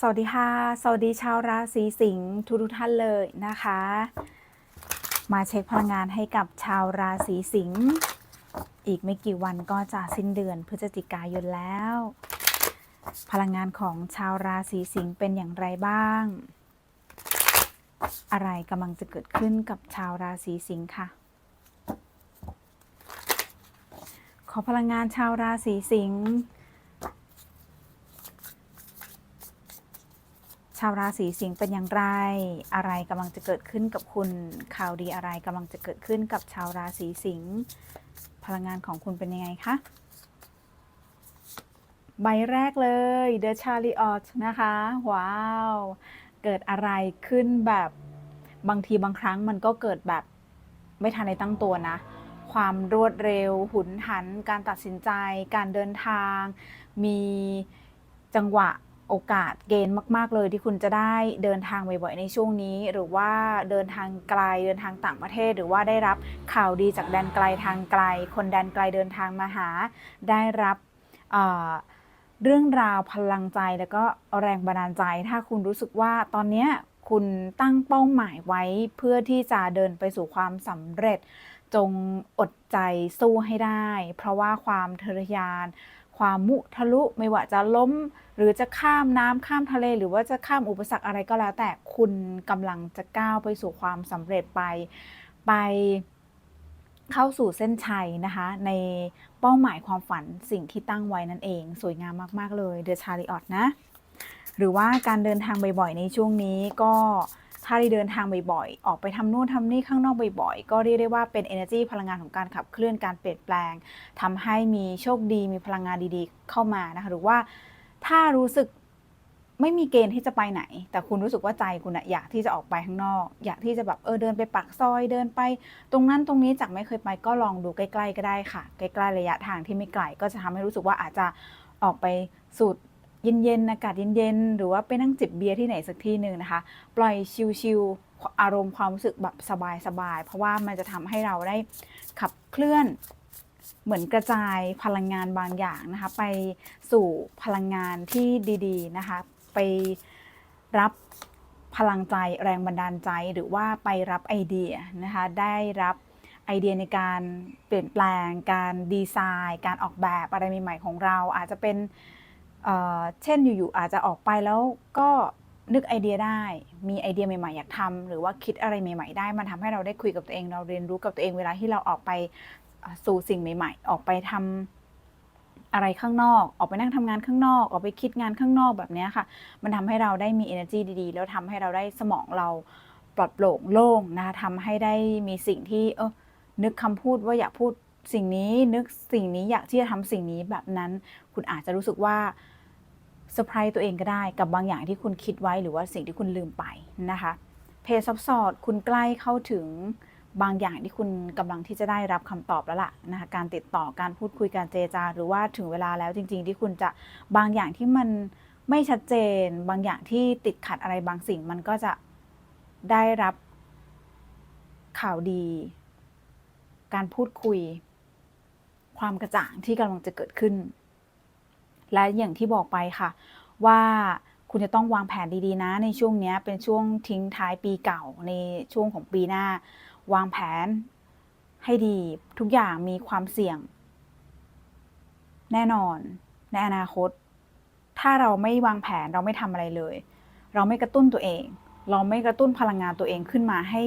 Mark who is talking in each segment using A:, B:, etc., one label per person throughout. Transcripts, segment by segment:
A: สวัสดีค่ะ สวัสดีชาวราศีสิงห์ทุกท่านเลยนะคะ มาเช็คพลังงานให้กับชาวราศีสิงห์อีกไม่กี่วันก็จะสิ้นเดือนพฤศจิกายนแล้ว พลังงานของชาวราศีสิงห์เป็นอย่างไรบ้าง อะไรกำลังจะเกิดขึ้นกับชาวราศีสิงห์ค่ะขอพลังงานชาวราศีสิงห์าวราศีสิงห์เป็นอย่างไร อะไรกำลังจะเกิดขึ้นกับคุณ ข่าวดีอะไรกำลังจะเกิดขึ้นกับชาวราศีสิงห์ พลังงานของคุณเป็นยังไงคะ ใบแรกเลย The Chariot นะคะ ว้าว เกิดอะไรขึ้นแบบบางทีบางครั้งมันก็เกิดแบบไม่ทันในตั้งตัวนะ ความรวดเร็ว หุนหัน การตัดสินใจ การเดินทาง มีจังหวะ โอกาสเกณฑ์มาก ๆ เลยที่คุณจะได้เดินทางบ่อยๆในช่วงนี้ หรือว่าเดินทางไกลเดินทางต่างประเทศ หรือว่าได้รับข่าวดีจากแดนไกลทางไกล คนแดนไกลเดินทางมาหา ได้รับเเรื่องราวพลังใจแล้วก็แรงบันดาลใจ ถ้าคุณรู้สึกว่าตอนนี้คุณตั้งเป้าหมายไว้เพื่อที่จะเดินไปสู่ความสำเร็จ จงอดใจสู้ให้ได้ เพราะว่าความเยอทะยาน ความมุทะลุไม่ว่าจะล้ม หรือจะข้ามน้ำข้ามทะเล หรือว่าจะข้ามอุปสรรคอะไรก็แล้ว แต่คุณกำลังจะก้าวไปสู่ความสำเร็จไป ไปเข้าสู่เส้นชัยนะคะ ในเป้าหมายความฝันสิ่งที่ตั้งไว้นั่นเอง สวยงามมาก ๆ เลยเดอะชาริออตนะ หรือว่าการเดินทางบ่อยๆ ในช่วงนี้ก็ ถ้าได้เดินทางบ่อยๆ ออกไปทำนู่นทำนี่ข้างนอกบ่อยๆ ก็เรียกได้ว่าเป็น energy พลังงานของการขับเคลื่อนการเปลี่ยนแปลงทำให้มีโชคดีมีพลังงานดีๆ เข้ามานะคะ หรือว่าถ้ารู้สึกไม่มีเกณฑ์ที่จะไปไหน แต่คุณรู้สึกว่าใจคุณอะอยากที่จะออกไปข้างนอก อยากที่จะแบบเออเดินไปปากซอยเดินไป ตรงนั้นตรงนี้จากไม่เคยไปก็ลองดูใกล้ ๆ ก็ได้ค่ะ ใกล้ๆระยะทางที่ไม่ไกลก็จะทำให้รู้สึกว่าอาจจะออกไปสูด เย็นๆ อากาศเย็นๆ หรือว่าไปนั่งจิบเบียร์ที่ไหนสักที่หนึ่งนะคะ ปล่อยชิลๆ อารมณ์ความรู้สึกแบบสบายๆ เพราะว่ามันจะทำให้เราได้ขับเคลื่อนเหมือนกระจายพลังงานบางอย่างนะคะ ไปสู่พลังงานที่ดีๆนะคะ ไปรับพลังใจแรงบันดาลใจหรือว่าไปรับไอเดียนะคะ ได้รับไอเดียในการเปลี่ยนแปลง การดีไซน์ การออกแบบอะไรใหม่ ๆ ของเราอาจจะเป็น เช่นอยู่ๆอาจจะออกไปแล้วก็นึกไอเดียได้ มีไอเดียใหม่ๆอยากทำหรือว่าคิดอะไรใหม่ๆได้ มันทำให้เราได้คุยกับตัวเอง เราเรียนรู้กับตัวเองเวลาที่เราออกไปสู่สิ่งใหม่ ๆ ออกไปทำอะไรข้างนอก ออกไปนั่งทำงานข้างนอก ออกไปคิดงานข้างนอกแบบนี้ค่ะ มันทำให้เราได้มี energy ดีๆ แล้วทำให้เราได้สมองเราปลอดโปร่งโล่งนะคะทำให้ได้มีสิ่งที่เออนึกคำพูดว่าอยากพูดสิ่งนี้ นึกสิ่งนี้อยากที่จะทำสิ่งนี้แบบนั้น คุณอาจจะรู้สึกว่า เซอร์ไพรส์ตัวเองก็ได้กับบางอย่างที่คุณคิดไว้หรือว่าสิ่งที่คุณลืมไปนะคะเพจซับซอร์คุณใกล้เข้าถึงบางอย่างที่คุณกำลังที่จะได้รับคำตอบแล้วล่ะนะคะการติดต่อการพูดคุยการเจรจา หรือว่าถึงเวลาแล้วจริง ๆ ที่คุณจะบางอย่างที่มันไม่ชัดเจน บางอย่างที่ติดขัดอะไรบางสิ่งมันก็จะได้รับข่าวดี การพูดคุย ความกระจ่างที่กำลังจะเกิดขึ้น และอย่างที่บอกไปค่ะ ว่าคุณจะต้องวางแผนดีๆนะ ในช่วงนี้เป็นช่วงทิ้งท้ายปีเก่าในช่วงของปีหน้า วางแผนให้ดีทุกอย่างมีความเสี่ยง แน่นอนในอนาคต ถ้าเราไม่วางแผนเราไม่ทำอะไรเลย เราไม่กระตุ้นตัวเอง เราไม่กระตุ้นพลังงานตัวเองขึ้นมาให้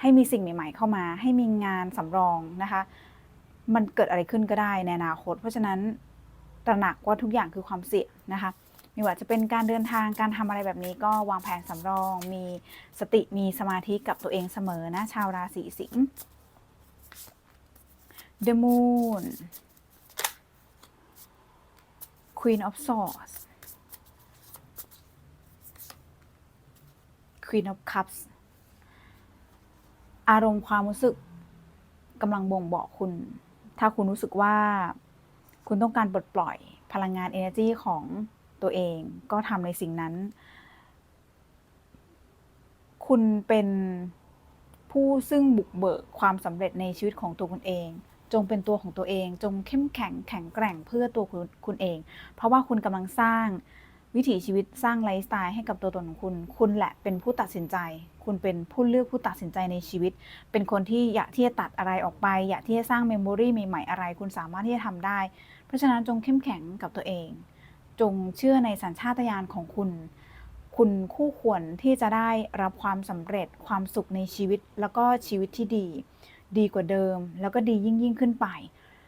A: ให้มีสิ่งใหม่ ๆ เข้ามา ให้มีงานสำรองนะคะ มันเกิดอะไรขึ้นก็ได้ในอนาคต เพราะฉะนั้น ตระหนักว่าทุกอย่างคือความเสี่ยงนะคะไม่ว่าจะเป็นการเดินทางการทำอะไรแบบนี้ก็วางแผนสำรอง มีสติมีสมาธิกับตัวเองเสมอนะ ชาวราศีสิงห์ The Moon Queen of Swords Queen of Cups อารมณ์ความรู้สึกกำลังบ่งบอกคุณ ถ้าคุณรู้สึกว่า คุณต้องการปลดปล่อยพลังงาน energy ของตัวเองก็ทำในสิ่งนั้น คุณเป็นผู้ซึ่งบุกเบิกความสำเร็จในชีวิตของตัวคุณเอง จงเป็นตัวของตัวเอง จงเข้มแข็งแข็งแกร่งเพื่อตัวคุณคุณเอง เพราะว่าคุณกำลังสร้าง วิถีชีวิตสร้างไลฟ์สไตล์ให้กับตัวตนของคุณ คุณแหละเป็นผู้ตัดสินใจ คุณเป็นผู้เลือกผู้ตัดสินใจในชีวิต เป็นคนที่อยากที่จะตัดอะไรออกไป อยากที่จะสร้างเมมโมรีใหม่ๆอะไร คุณสามารถที่จะทำได้ เพราะฉะนั้นจงเข้มแข็งกับตัวเอง จงเชื่อในสัญชาตญาณของคุณ คุณคู่ควรที่จะได้รับความสำเร็จ ความสุขในชีวิต แล้วก็ชีวิตที่ดี ดีกว่าเดิม แล้วก็ดียิ่งยิ่งขึ้นไป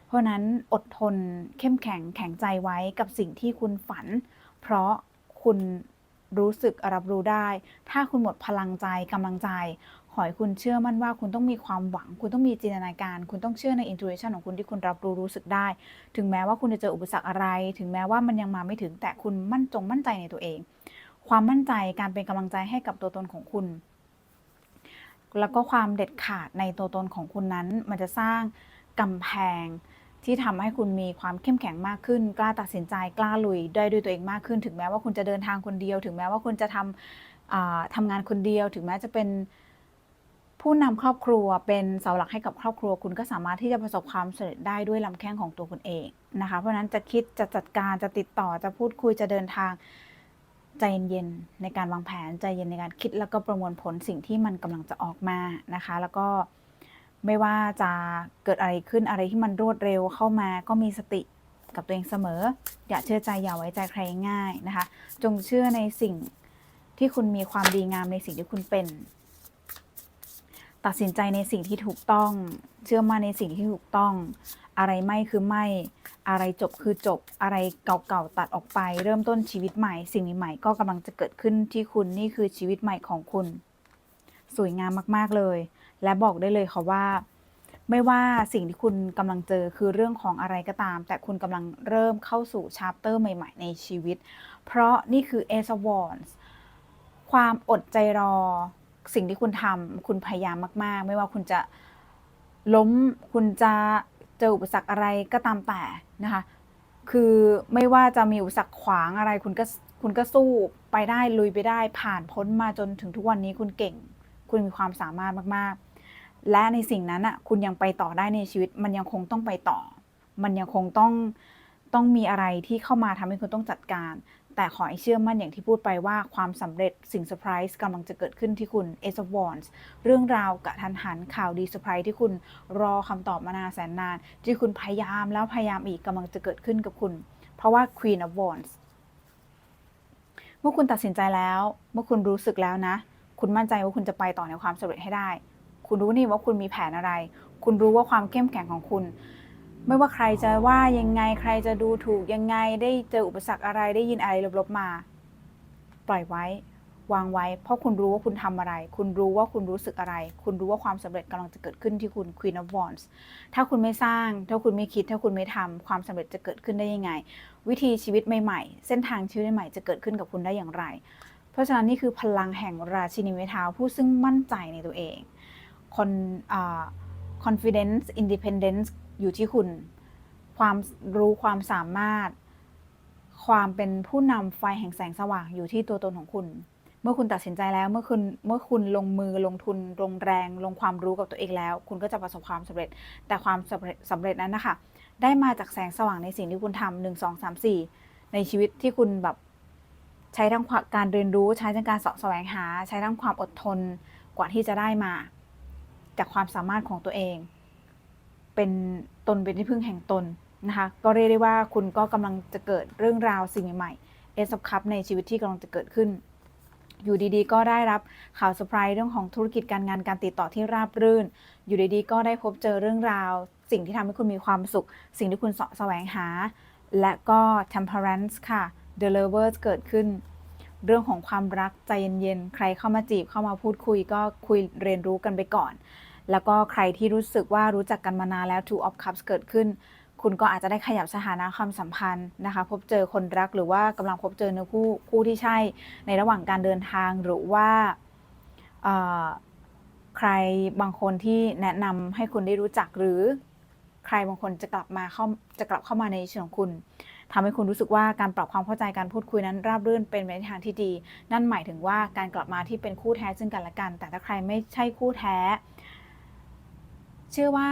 A: เพราะนั้นอดทนเข้มแข็งแข็งใจไว้กับสิ่งที่คุณฝัน เพราะคุณรู้สึกรับรู้ได้ ถ้าคุณหมดพลังใจกำลังใจ ขอให้คุณเชื่อมั่นว่าคุณต้องมีความหวัง คุณต้องมีจินตนาการ คุณต้องเชื่อในอิน u ู t ชันของคุณที่คุณรับรู้รู้สึกได้ ถึงแม้ว่าคุณจะเจออุปสรรคอะไร ถึงแม้ว่ามันยังมาไม่ถึง แต่คุณมั่นจงมั่นใจในตัวเอง ความมั่นใจ การเป็นกำลังใจให้กับตัวตนของคุณ แล้วก็ความเด็ดขาดในตัวตนของคุณนั้น มันจะสร้างกำแพง ที่ทำให้คุณมีความเข้มแข็งมากขึ้น กล้าตัดสินใจกล้าลุยได้ด้วยตัวเองมากขึ้น ถึงแม้ว่าคุณจะเดินทางคนเดียว ถึงแม้ว่าคุณจะทำทำงานคนเดียว ถึงแม้จะเป็นผู้นำครอบครัวเป็นเสาหลักให้กับครอบครัว คุณก็สามารถที่จะประสบความสำเร็จได้ด้วยลำแข้งของตัวคุณเองนะคะ เพราะนั้นจะคิดจะจัดการจะติดต่อจะพูดคุยจะเดินทางใจเย็นๆในการวางแผนใจเย็นในการคิดแล้วก็ประมวลผลสิ่งที่มันกำลังจะออกมานะคะ แล้วก็ ไม่ว่าจะเกิดอะไรขึ้นอะไรที่มันรวดเร็วเข้ามาก็มีสติกับตัวเองเสมอ อย่าเชื่อใจอย่าไว้ใจใครง่ายนะคะ จงเชื่อในสิ่งที่คุณมีความดีงามในสิ่งที่คุณเป็น ตัดสินใจในสิ่งที่ถูกต้อง เชื่อมั่นในสิ่งที่ถูกต้อง อะไรไม่คือไม่ อะไรจบคือจบ อะไรเก่าๆตัดออกไป เริ่มต้นชีวิตใหม่ สิ่งใหม่ๆก็กำลังจะเกิดขึ้นที่คุณนี่คือชีวิตใหม่ของคุณ สวยงามมากๆเลย และบอกได้เลยค่ะว่า ไม่ว่าสิ่งที่คุณกำลังเจอคือเรื่องของอะไรก็ตาม แต่คุณกำลังเริ่มเข้าสู่ชาปเตอร์ใหม่ ๆ ในชีวิต เพราะนี่คือ Ace of Wands ความอดใจรอ สิ่งที่คุณทำคุณพยายามมาก ๆ ไม่ว่าคุณจะล้มคุณจะเจออุปสรรคอะไรก็ตามแต่นะคะ คือไม่ว่าจะมีอุปสรรคขวางอะไรคุณก็คุณก็สู้ไปได้ลุยไปได้ผ่านพ้นมาจนถึงทุกวันนี้คุณเก่ง คุณมีความสามารถมาก ๆ และในสิ่งนั้นอะคุณยังไปต่อได้ในชีวิต มันยังคงต้องไปต่อ มันยังคงต้องต้องมีอะไรที่เข้ามาทำให้คุณต้องจัดการ แต่ขอให้เชื่อมั่นอย่างที่พูดไปว่าความสำเร็จสิ่งเซอร์ไพรส์กำลังจะเกิดขึ้นที่คุณ Ace of w a n d เรื่องราวกะทันหันข่าวดีเซอร์ไพรส์ที่คุณรอคำตอบมานานแสนนาน ที่คุณพยายามแล้วพยายามอีกกำลังจะเกิดขึ้นกับคุณ เพราะว่า Queen of Wands เมื่อคุณตัดสินใจแล้ว เมื่อคุณรู้สึกแล้วนะ คุณมั่นใจว่าคุณจะไปต่อในความสำเร็จให้ได้ คุณรู้นี่ว่าคุณมีแผนอะไร คุณรู้ว่าความเข้มแข็งของคุณ ไม่ว่าใครจะว่ายังไงใครจะดูถูกยังไงได้เจออุปสรรคอะไรได้ยินอะไรลบๆมา ปล่อยไว้ วางไว้ เพราะคุณรู้ว่าคุณทำอะไร คุณรู้ว่าคุณรู้สึกอะไร คุณรู้ว่าความสำเร็จกำลังจะเกิดขึ้นที่คุณ Queen of Wands ถ้าคุณไม่สร้าง ถ้าคุณไม่คิด ถ้าคุณไม่ทำความสำเร็จจะเกิดขึ้นได้ยังไง วิธีชีวิตใหม่ๆ เส้นทางชีวิตใหม่จะเกิดขึ้นกับคุณได้อย่างไร เพราะฉะนั้นนี่คือพลังแห่งราชินีไม้เท้าผู้ซึ่งมั่นใจในตัวเอง คอ่า confidence independence อยู่ที่คุณ ความรู้ความสามารถ ความเป็นผู้นำไฟแห่งแสงสว่างอยู่ที่ตัวตนของคุณ เมื่อคุณตัดสินใจแล้วเมื่อคุณเมื่อคุณลงมือลงทุนลงแรง ลงความรู้กับตัวเองแล้ว คุณก็จะประสบความสำเร็จ แต่ความสำเร็จสำเร็จนั้นนะคะได้มาจากแสงสว่างในสิ่งที่คุณทำหนึ่งสองสามสี่ในชีวิตที่คุณแบบใช้ทั้งการเรียนรู้ใช้ทั้งการสาะแสวงหา ใช้ทั้งความอดทนกว่าที่จะได้มา จากความสามารถของตัวเอง เป็นตนเป็นที่พึ่งแห่งตนนะคะก็เรียกได้ว่าคุณก็กำลังจะเกิดเรื่องราวสิ่งใหม่ๆเอสคัพในชีวิตที่กำลังจะเกิดขึ้น อยู่ดีๆ ก็ได้รับข่าวเซอร์ไพรส์เรื่องของธุรกิจการงานการติดต่อที่ราบรื่น อยู่ดีๆ ก็ได้พบเจอเรื่องราว สิ่งที่ทำให้คุณมีความสุข สิ่งที่คุณสะแสวงหา และก็ temperance ค่ะ the lovers เกิดขึ้น เรื่องของความรักใจเย็นๆ ใครเข้ามาจีบเข้ามาพูดคุยก็คุยเรียนรู้กันไปก่อน แล้วก็ใครที่รู้สึกว่ารู้จักกันมานานแล้ว two of cups เกิดขึ้น คุณก็อาจจะได้ขยับสถานะความสัมพันธ์นะคะ พบเจอคนรักหรือว่ากำลังพบเจอเนื้อคู่คู่ที่ใช่ ในระหว่างการเดินทางหรือว่าใครบางคนที่แนะนำให้คุณได้รู้จักหรือ ใครบางคนจะกลับมาเข้าจะกลับเข้ามาในชีวิตของคุณ ทำให้คุณรู้สึกว่าการปรับความเข้าใจการพูดคุยนั้นราบรื่นเป็นไปในทางที่ดี นั่นหมายถึงว่าการกลับมาที่เป็นคู่แท้ซึ่งกันและกัน แต่ถ้าใครไม่ใช่คู่แท้ เชื่อว่า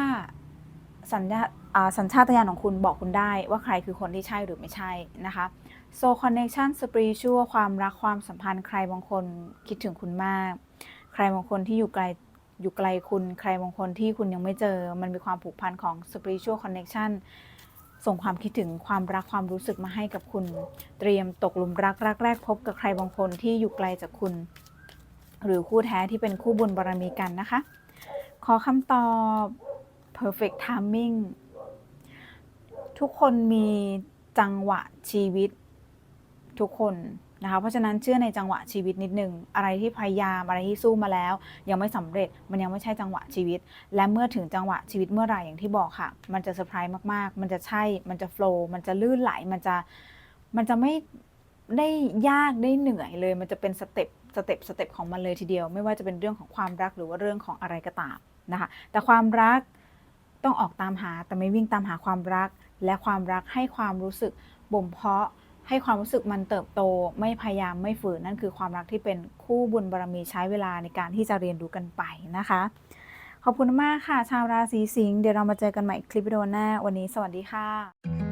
A: สัญญาสัญชาตญาณของคุณบอกคุณได้ว่าใครคือคนที่ใช่หรือไม่ใช่นะคะโซคอนเน c ชันสปริชัวความรักความสัมพันธ์ ใครบางคนคิดถึงคุณมาก ใครบางคนที่อยู่ไกลอยู่ไกลคุณ ใครบางคนที่คุณยังไม่เจอ มันมีความผูกพันของ spiritual connection ส่งความคิดถึงความรักความรู้สึกมาให้กับคุณ เตรียมตกหลุมรักรักแรกพบกับใครบางคนที่อยู่ไกลจากคุณ หรือคู่แท้ที่เป็นคู่บุญบารมีกันนะคะ ขอคำตอบ perfect timing ทุกคนมีจังหวะชีวิตทุกคน นะคะ เพราะฉะนั้นเชื่อในจังหวะชีวิตนิดนึง อะไรที่พยายามอะไรที่สู้มาแล้ว ยังไม่สำเร็จมันยังไม่ใช่จังหวะชีวิต และเมื่อถึงจังหวะชีวิตเมื่อไหร่อย่างที่บอกค่ะ มันจะเซอร์ไพรส์มากๆ มันจะใช่ มันจะโฟล์มันจะลื่นไหล มันจะมันจะไม่ได้ยากได้เหนื่อยเลย มันจะเป็นสเต็ปสเต็ปสเต็ปของมันเลยทีเดียว ไม่ว่าจะเป็นเรื่องของความรักหรือว่าเรื่องของอะไรก็ตามนะคะ แต่ความรักต้องออกตามหาแต่ไม่วิ่งตามหาความรัก และความรักให้ความรู้สึกบ่มเพาะ ให้ความรู้สึกมันเติบโตไม่พยายามไม่ฝืนนั่นคือความรักที่เป็นคู่บุญบารมีใช้เวลาในการที่จะเรียนรู้กันไปนะคะ ขอบคุณมากค่ะ ชาวราศีสิงห์เดี๋ยวเรามาเจอกันใหม่คลิปวิดีโอหน้าวันนี้สวัสดีค่ะ